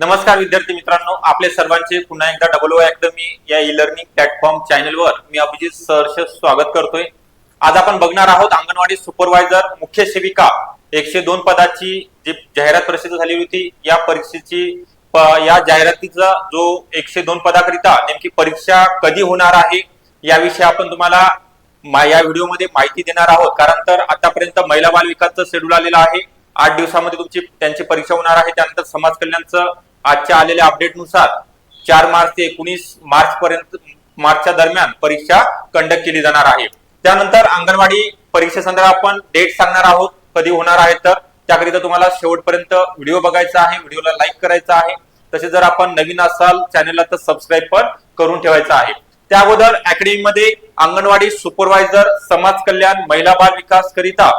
नमस्कार विद्यार्थी मित्रांनो आपले सर्वांचे पुन्हा एकदा डबल ओ अकॅडमी या ई लर्निंग प्लॅटफॉर्म चॅनलवर मी अभिजित सहर्ष स्वागत करतोय. आज आपण बघणार आहोत अंगणवाडी सुपरवायझर मुख्य सेविका एकशे दोन पदाची जी जाहिरात प्रसिद्ध झाली होती या परीक्षेची या जाहिरातीचा जो एकशे दोन पदाकरिता नेमकी परीक्षा कधी होणार आहे याविषयी आपण तुम्हाला या व्हिडिओमध्ये माहिती देणार आहोत. कारण तर आतापर्यंत महिला बाल विकासचं शेड्यूल आलेलं आहे. आठ दिवसामध्ये तुमची त्यांची परीक्षा होणार आहे. त्यानंतर समाज कल्याणचं आजच्या आलेल्या अपडेटनुसार चार मार्च ते एकोणीस मार्च पर्यंत मार्चच्या दरम्यान परीक्षा कंडक्ट केली जाणार आहे. त्यानंतर अंगणवाडी परीक्षेसंदर्भात आपण डेट सांगणार आहोत. कधी होणार आहे तर. त्याकरिता तुम्हाला शेवटपर्यंत व्हिडिओ बघायचा आहे व्हिडिओला लाईक करायचा आहे. तसेच जर आपण नवीन असाल चॅनलला तर सबस्क्राईब पण करून ठेवायचं आहे. त्या अगोदर अकॅडमीमध्ये अंगणवाडी सुपरवायझर समाज कल्याण महिला बाल विकास करिता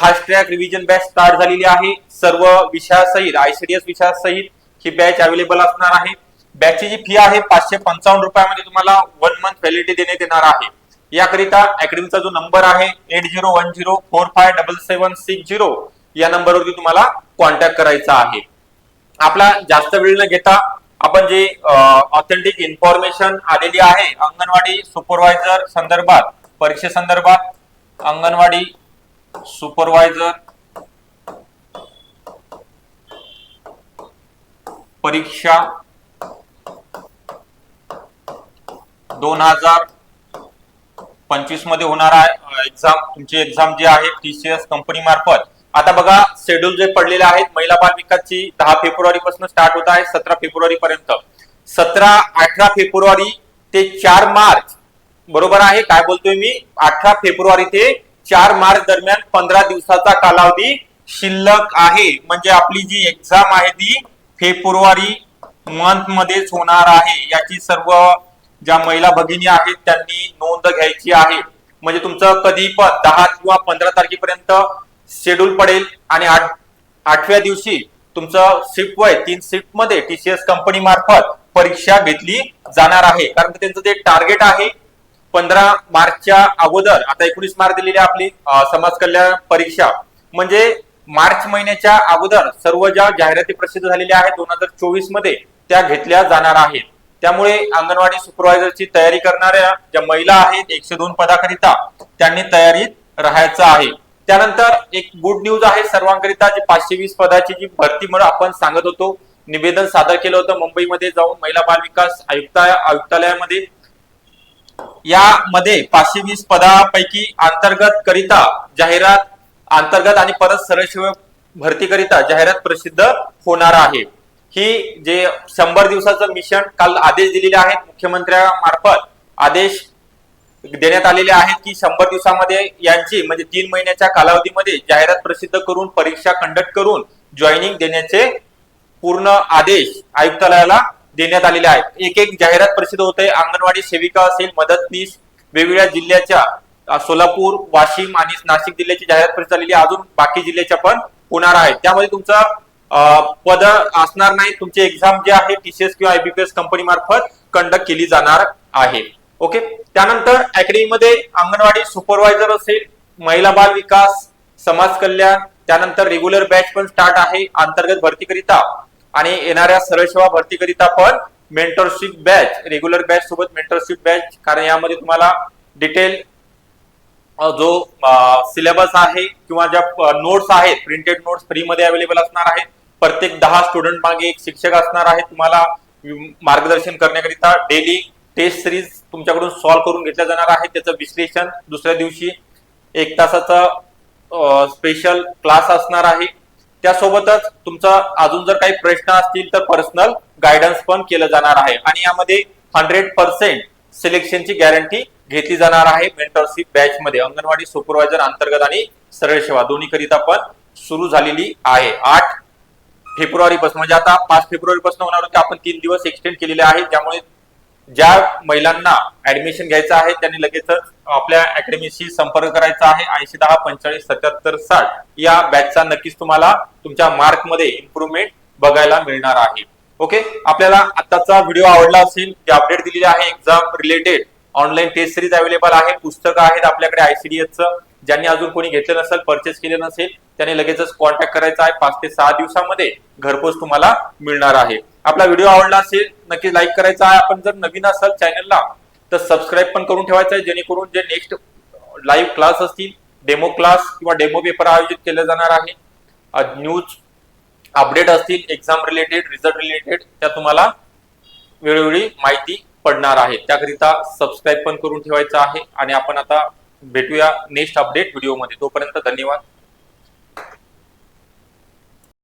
fast track revision batch start झालेली आहे. सर्व विषयासहित आयसीडीएस विषयासहित ही बॅच अवेलेबल असणार आहे. बॅचची जी फी आहे पाचशे पंचावन्न रुपयामध्ये तुम्हाला वन मंथ व्हॅलिडिटी देण्यात येणार आहे. याकरिता अकॅडमीचा जो नंबर आहे eight zero one zero four five double seven six zero या नंबरवरती तुम्हाला कॉन्टॅक्ट करायचा आहे. आपला जास्त वेळ न घेता आपण जे ऑथेंटिक इन्फॉर्मेशन आलेली आहे अंगणवाडी सुपरवायझर संदर्भात परीक्षेसंदर्भात अंगणवाडी सुपरवायझर परीक्षा दोन हजार पंचवीसमध्ये होणार आहे. एक्झाम तुमची एक्झाम जी आहे टीसीएस कंपनी मार्फत. आता बघा शेड्यूल जे पडलेले आहेत महिला बाल विकासची दहा फेब्रुवारी पासून स्टार्ट होत आहे सतरा फेब्रुवारी पर्यंत. सतरा अठरा फेब्रुवारी ते चार मार्च. बरोबर आहे? काय बोलतोय मी? अठरा फेब्रुवारी ते चार मार्च दरम्यान पंधरा दिवसाचा कालावधी शिल्लक आहे. म्हणजे आपली जी एक्झाम आहे ती फेब्रुवारी मंथ मध्येच होणार आहे याची सर्व ज्या महिला भगिनी आहेत त्यांनी नोंद घ्यायची आहे. म्हणजे तुमचं कधी पण दहा किंवा पंधरा तारखेपर्यंत शेड्यूल पडेल आणि आठ आठव्या दिवशी तुमचं शिफ्ट वय तीन शिफ्टमध्ये टीसीएस कंपनी मार्फत परीक्षा घेतली जाणार आहे. कारण त्यांचं ते टार्गेट आहे पंधरा मार्चच्या अगोदर आता एकोणीस मार्च दिलेली आहे आपली समाज कल्याण परीक्षा. म्हणजे मार्च महिन्याच्या अगोदर सर्व ज्या जाहिराती प्रसिद्ध झालेल्या आहेत दोन हजार चोवीसमध्ये त्या घेतल्या जाणार आहेत. त्यामुळे अंगणवाडी सुपरवायझरची तयारी करणाऱ्या ज्या महिला आहेत एकशे दोन पदाकरिता त्यांनी तयारीत राहायचं आहे. त्यानंतर एक गुड न्यूज आहे सर्वांकरिता जी पाचशे वीस पदाची जी भरती म्हणून आपण सांगत होतो निवेदन सादर केलं होतं मुंबईमध्ये जाऊन महिला बाल विकास आयुक्त आयुक्तालयामध्ये. यामध्ये पाचशे वीस पदापैकी अंतर्गत करिता जाहिरात अंतर्गत आणि परत सरळ सेवा भरती करिता जाहिरात प्रसिद्ध होणार आहे. ही जे शंभर दिवसाचं मिशन काल आदेश दिलेले आहेत मुख्यमंत्र्यामार्फत आदेश देण्यात आलेले आहेत की शंभर दिवसामध्ये यांची म्हणजे तीन महिन्याच्या कालावधीमध्ये जाहिरात प्रसिद्ध करून परीक्षा कंडक्ट करून जॉईनिंग देण्याचे पूर्ण आदेश आयुक्तालयाला देण्यात आलेले आहेत. एक एक जाहिरात प्रसिद्ध होते. अंगणवाडी सेविका असेल मदतनीस वेगवेगळ्या जिल्ह्याच्या सोलापूर वाशिम आणि नाशिक जिल्ह्याची जाहिरात प्रसिद्ध झालेली आहे. अजून बाकी जिल्ह्याच्या पण होणार आहेत. त्यामध्ये तुमचं पद असणार नाही. तुमची एक्झाम जे आहे टीसीएस किंवा आयबीपीएस कंपनी मार्फत कंडक्ट केली जाणार आहे. ओके त्यानंतर अकॅडमीमध्ये अंगणवाडी सुपरवायझर असेल महिला बाल विकास समाज कल्याण त्यानंतर रेग्युलर बॅच पण स्टार्ट आहे अंतर्गत भरतीकरिता आणि येणाऱ्या सरळ सेवा भरतीकरिता पण मेंटरशिप बॅच रेग्युलर बॅच सोबत मेंटरशिप बॅच कारण यामध्ये तुम्हाला डिटेल जो सिलेबस आहे किंवा ज्या नोट्स आहेत प्रिंटेड नोट्स फ्रीमध्ये अवेलेबल असणार आहेत. प्रत्येक दहा स्टुडंट मागे एक शिक्षक असणार आहे तुम्हाला मार्गदर्शन करण्याकरिता डेली टेस्ट सिरीज तुमच्याकडून सॉल्व्ह करून घेतल्या जाणार आहे त्याचं विश्लेषण दुसऱ्या दिवशी एक तासाचा स्पेशल क्लास असणार आहे. त्यासोबतच तुमचा अजून जर काही प्रश्न असतील तर पर्सनल गायडन्स पण केलं जाणार आहे. आणि यामध्ये हंड्रेड पर्सेंट सिलेक्शनची गॅरंटी घेतली जाणार आहे. मेंटरशिप बॅच मध्ये अंगणवाडी सुपरवायझर अंतर्गत आणि सरळ सेवा दोन्ही करिता पण सुरू झालेली आहे. आठ फेब्रुवारी पासून म्हणजे आता पाच फेब्रुवारी पासून होणार होते आपण तीन दिवस एक्सटेंड केलेले आहेत ज्यामुळे ज्या महिलांना ऍडमिशन घ्यायचं आहे त्यांनी लगेचच आपल्या अकॅडमीशी संपर्क करायचा आहे. ऐंशी दहा पंचेचाळीस सत्याहत्तर साठ या बॅचचा नक्कीच तुम्हाला तुमच्या मार्कमध्ये इम्प्रूव्हमेंट इम्प्रुव्हमेंट बघायला मिळणार आहे. ओके आपल्याला आताचा व्हिडिओ आवडला असेल जे अपडेट दिलेली आहे exam related online test series available आहे पुस्तकं आहेत आपल्याकडे आयसीडीएस ज्यांनी अजून कोणी घेतलं नसेल परचेस केले नसेल त्यांनी लगेचच कॉन्टॅक्ट करायचा आहे. पाच ते सहा दिवसामध्ये घरपोच तुम्हाला मिळणार आहे. आपला व्हिडिओ आवडला असेल नक्की लाईक करायचा आहे. आपण जर नवीन असाल चॅनलला तर सबस्क्राईब पण करून ठेवायचं आहे. जेणेकरून जे नेक्स्ट लाईव्ह क्लास असतील डेमो क्लास किंवा डेमो पेपर आयोजित केले जाणार आहे. न्यूज अपडेट असतील एक्झाम रिलेटेड रिझल्ट रिलेटेड त्या तुम्हाला वेळोवेळी माहिती पडणार आहे. त्याकरिता सबस्क्राईब पण करून ठेवायचं आहे. आणि आपण आता भेटूया नेक्स्ट अपडेट व्हिडिओमध्ये तोपर्यंत धन्यवाद.